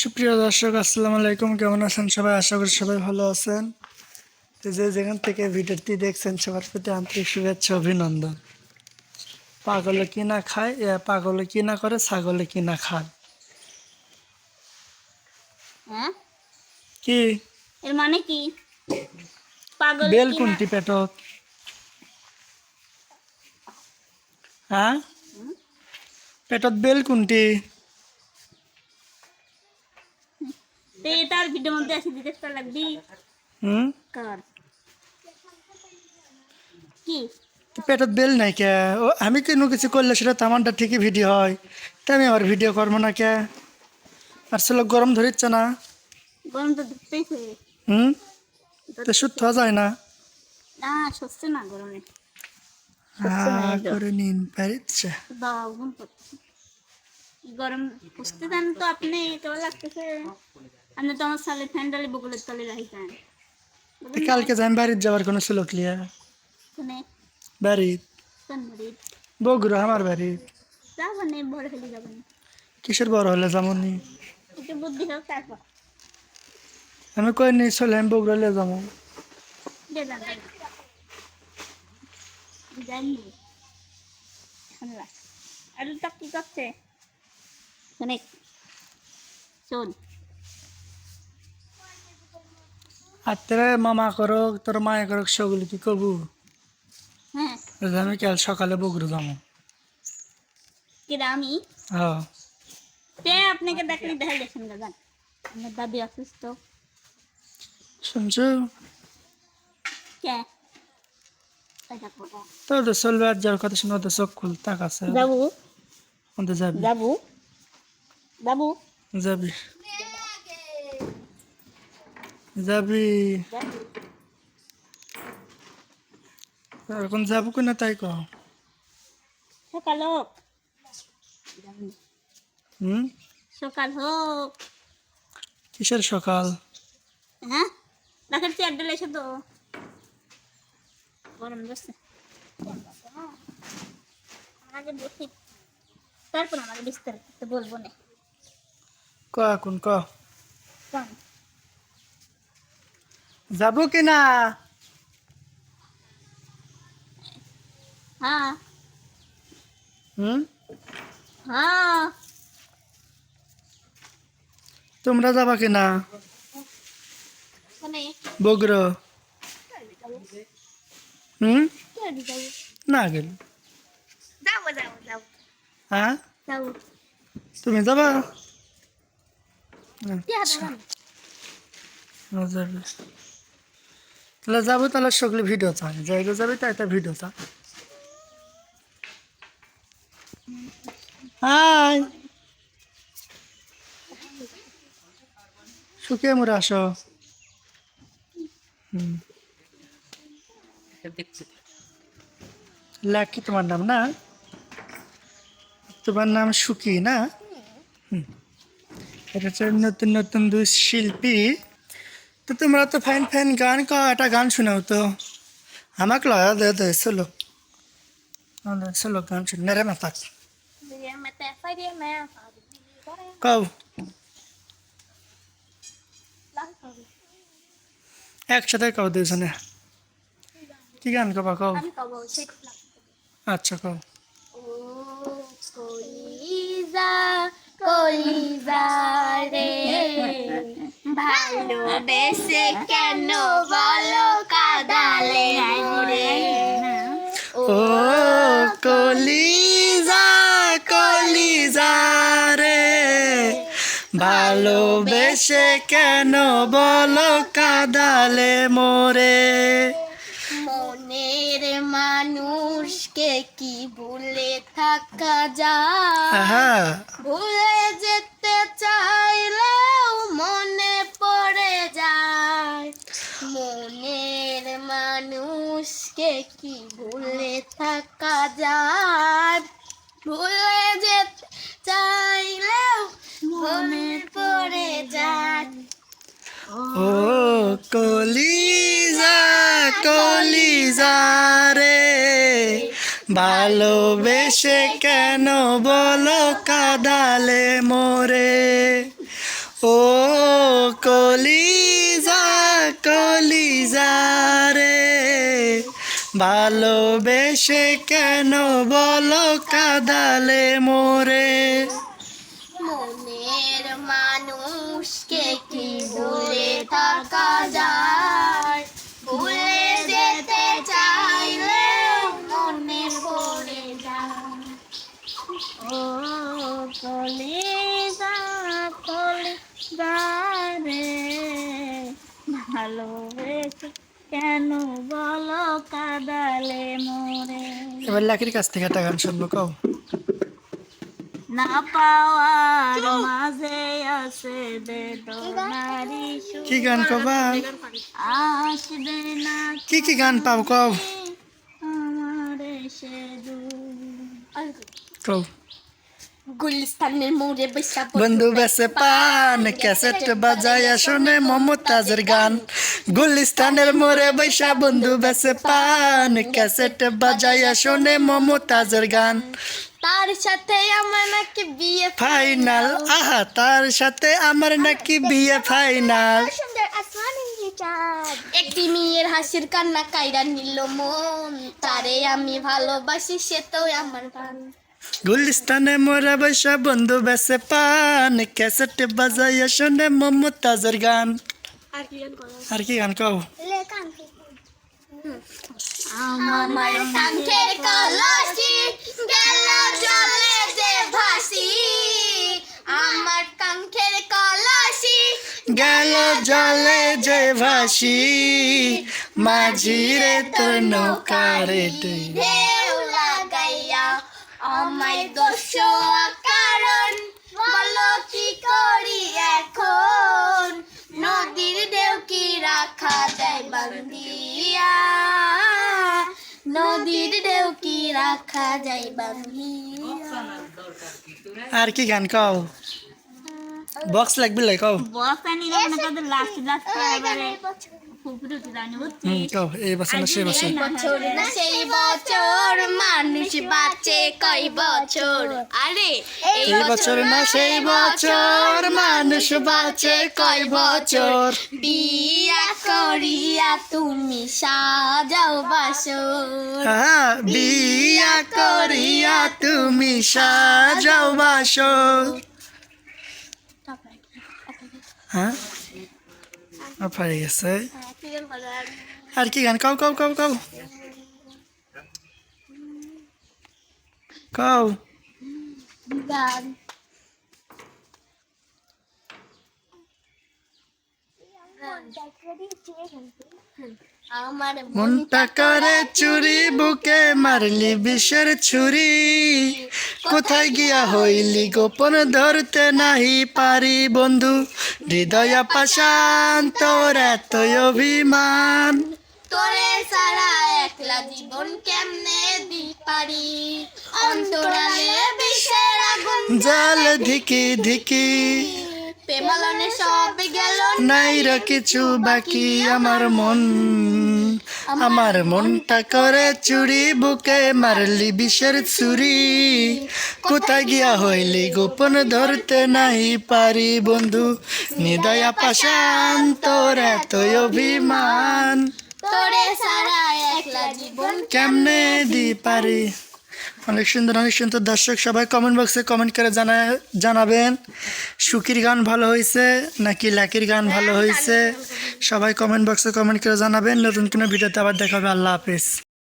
সুপ্রিয় দর্শক আসসালামু আলাইকুম। কেমন আছেন সবাই? আশা করি সবাই ভালো আছেন। তো যে যেখান থেকে ভিডিওটি দেখছেন সবার প্রতি আন্তরিক শুভেচ্ছা অভিনন্দন। পাগলে কি না খায়? এ পাগলে কি না করে? ছাগলে কি না খায়? হ্যাঁ? কি? এর মানে কি? পাগল বেল কোনটি পেটত হ্যাঁ? পেটত বেল কোনটি? তো এটার ভিডিও মধ্যে আছে দিতে তো লাগবি। হুম? কর? কি? পেটত বেল নাই কে? ও আমি কোনো কিছু করলে সেটা তো আমারটা ঠিকই ভিডিও হয়। তা আমি আবার ভিডিও করব না কে? আর সে লোক গরম ধরিচ্ছে না। গরম তো ধরতেইছে হুম? তো সুস্থ হওয়া যায় না। না সচ্ছে না গরমে। হ্যাঁ করে নিন পারিচ্ছে গরম বুঝতে তো আপনি কেমন লাগতেছে? আপনি তো আমার সালে ফ্যান ডালে বকুলের তলে রাখিতেন কালকে যাই বাড়ির যাওয়ার কোনো ছিল ক্লিয়ার শুনে বাড়ির? সন্ধ্যারে বগুড়া আমার বাড়ির। যাবেন বড় হলে যাবেন। কিসের বড় হলে যেমনই একটু বুদ্ধি হোক তারপর। আমি কই নি চলে আমি বগুড়া লে যাব জানি আর তো কি করছে? শুনে শোন। আর তোরা মামা করক তোর মায়া করক সেগুলি কি করব? হ্যাঁ। আমি কাল সকালে বগুড়া যাব। কিরা আমি? হ্যাঁ। তে আপনাকে দেখলে দেখা গেছেন গান আমার দাদি অসুস্থ। শুনছো? কে? তো চলবে আর যাওয়ার কথা শুনে ওদের চোখ খুল তাক আছে। যাব। যাবি। যাব। যাব। যাবি? এখন যাব কিনা তাই কহ সকাল হোক। হুম? সকাল হোক। কিসের সকাল? হ্যাঁ? ডাকের চেয়ার ডালে এসে তো। গরম বসছে আগে বসি তারপর আমাকে বিস্তারিত বলব না। ক এখন ক যাব কিনা? হ্যাঁ। হুম? হ্যাঁ। তোমরা যাবা কিনা? মানে? বগুড়ো হুম? না গেল। হ্যাঁ? তুমি যাবা? কি হাতে আচ্ছা। যাবে তাহলে যাব, তাহলে সকলে ভিডিও চাই জায়গা যাবে, তাই তাই ভিডিও চা হাই। শুকিয়ে মোরে আসো। লাকি তোমার নাম না? তোমার নাম সুকি না। এটা হচ্ছে নতুন নতুন দুই শিল্পী। তো তোমরা তো ফাইন ফাইন গান ক একটা গান শোনাও তো আমাকে লয়া দে দে চলো আমাদের চলো গান শুন নেরে মাথা দিয়ে মেতে ফাইরে মে কও লাগ একসাথে কও দুজনে কি গান কবা কও আমি কব সেই আচ্ছা কও ও কলিজা কলিজা রে ভালোবেসে কেন বলো কাদালে রে ও কলিজা কলিজা রে। ভালোবেসে কেন বলো কাদালে মোরে? মনের মানুষকে কি ভুলে থাকা আহা। ভুলে যেতে মনের মানুষকে কি ভুলে থাকা যায়? ভুলে যেতে চাইলেও মনে পড়ে যায়। ও কলিজা কলিজা রে, ভালোবেসে কেন বলো কাদালে মোরে? ও কলিজা কলিজা রে ভালোবেসে কেন বলো কাদালে মোরে? মনের মানুষকে কি বলে থাকা যায় ভুলে যেতে চাইলে মনে পড়ে যায় ও কলিজা কলিজা রে ভালোবেসে কেন বলো কাদালে মোরে এবার লাকির কাছ থেকে একটা গান শুনব কাও। না পাওয়ার মাঝে আছে বেদনারি। কি গান কবা আসবে না কি কি গান পাব কব আমার সে দু কও। গুলিস্তানের মোড়ে বৈশা বন্ধু বেসে পান ক্যাসেট বাজায় শুনে মমতাজের গান। গুলিস্তানের মোড়ে বৈশা বন্ধু বেসে পান ক্যাসেট বাজায় শুনে মমতাজের গান। তার সাথে আমার নাকি বিয়ে ফাইনাল। আহা তার সাথে আমার নাকি বিয়ে ফাইনাল। একটি মেয়ের হাসির কান্না কাইরা নিল মন। তারে আমি ভালোবাসি সে তো আমার গান। গুলিস্তানে মোরা বৈশা বন্ধু বেসে পান ক্যাসেট বাজায় শুনে মমতাজের গান। আর কি গান আর কি গান কও? আমার কাঙ্ক্ষের কলসি গেল জলে যে ভাসি। আমার কাঙ্ক্ষের কলসি গেল জলে যে ভাসি। মাঝিরে তোর নৌকারে তুই আমায় দোষ কারণ বলো কি করি এখন? নদীর ঢেউ কি রাখা যায় বান্ধিয়া? নদীর ঢেউ কি রাখা যায় বান্ধিয়া? আর কি গান কও? বক্স লাগবে বসানি মনে করতে লাস্ট লাস্ট এই বছর না সেই বছর। বছর সেই বছর। মানুষ বাঁচে কয় বছর? আরে এই বছর না সেই বছর। মানুষ বাঁচে কয় বছর? বিয়া করিয়া তুমি সাজাও বাসর। হ্যাঁ বিয়া করিয়া তুমি সাজাও বাসর। হ্যাঁ? পাই গেছে। আর কি গান? কাউ কাউ কাউ কাউ কাউ গান। মনটা করে চুরি বুকে মারলি বিষের ছুরি। কোথায় গিয়া হইলি গোপন ধরতে নাহি পারি বন্ধু। হৃদয় পাশান তোর এত অভিমান। তোরে সারা একলা জীবন কেমনে দি পারি অন্তরালে বিষের আগুন জাল ধিকি ধিকি প্রেমালনে সব গেল নাই রে কিছু বাকি আমার মন। আমার মনটা করে চুরি বুকে মারলি বিষের ছুরি। কোথায় গিয়া হইলি গোপন ধরতে নাই পারি বন্ধু। নিদয়া পাশান তোর এত অভিমান। তোরে সারা একলা জীবন কেমনে দি পারি? অনেক সুন্দর অনেক সুন্দর দর্শক সবাই কমেন্ট বক্সে কমেন্ট করে জানা জানাবেন। সুখীর গান ভালো হয়েছে নাকি লাকির গান ভালো হয়েছে? সবাই কমেন্ট বক্সে কমেন্ট করে জানাবেন। নতুন কোনো ভিডিওতে আবার দেখাবে আল্লাহ হাফিজ।